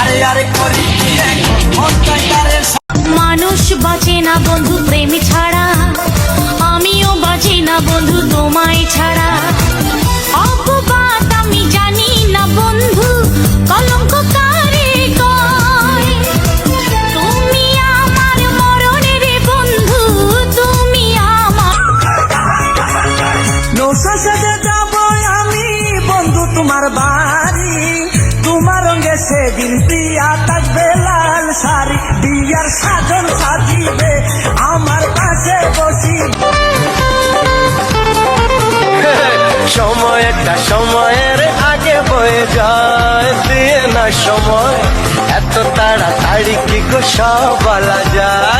আরে আরে করি তারে মানুষ বাঁচে না বন্ধু প্রেম ছাড়া। আমিও বাঁচি না বন্ধু তোমায় ছাড়া। অপবাদ আমি জানি না বন্ধু কলঙ্ক কারে কয়। তুমি আমার মরণের বন্ধু তুমি আমার নৌসা সেজে যাব আমি। বন্ধু, তোমার বাড়ি, তোমার রঙে সেদিন প্রিয়া থাকবে, লাল শাড়ি, বিয়ার সাজন সাজিবে, আমার পাশে বসি সময় একটা সময়ের আগে বয়ে যায়, দিয়ে না সময়, এত তাড়াতাড়ি কি গো সব বলা যায়?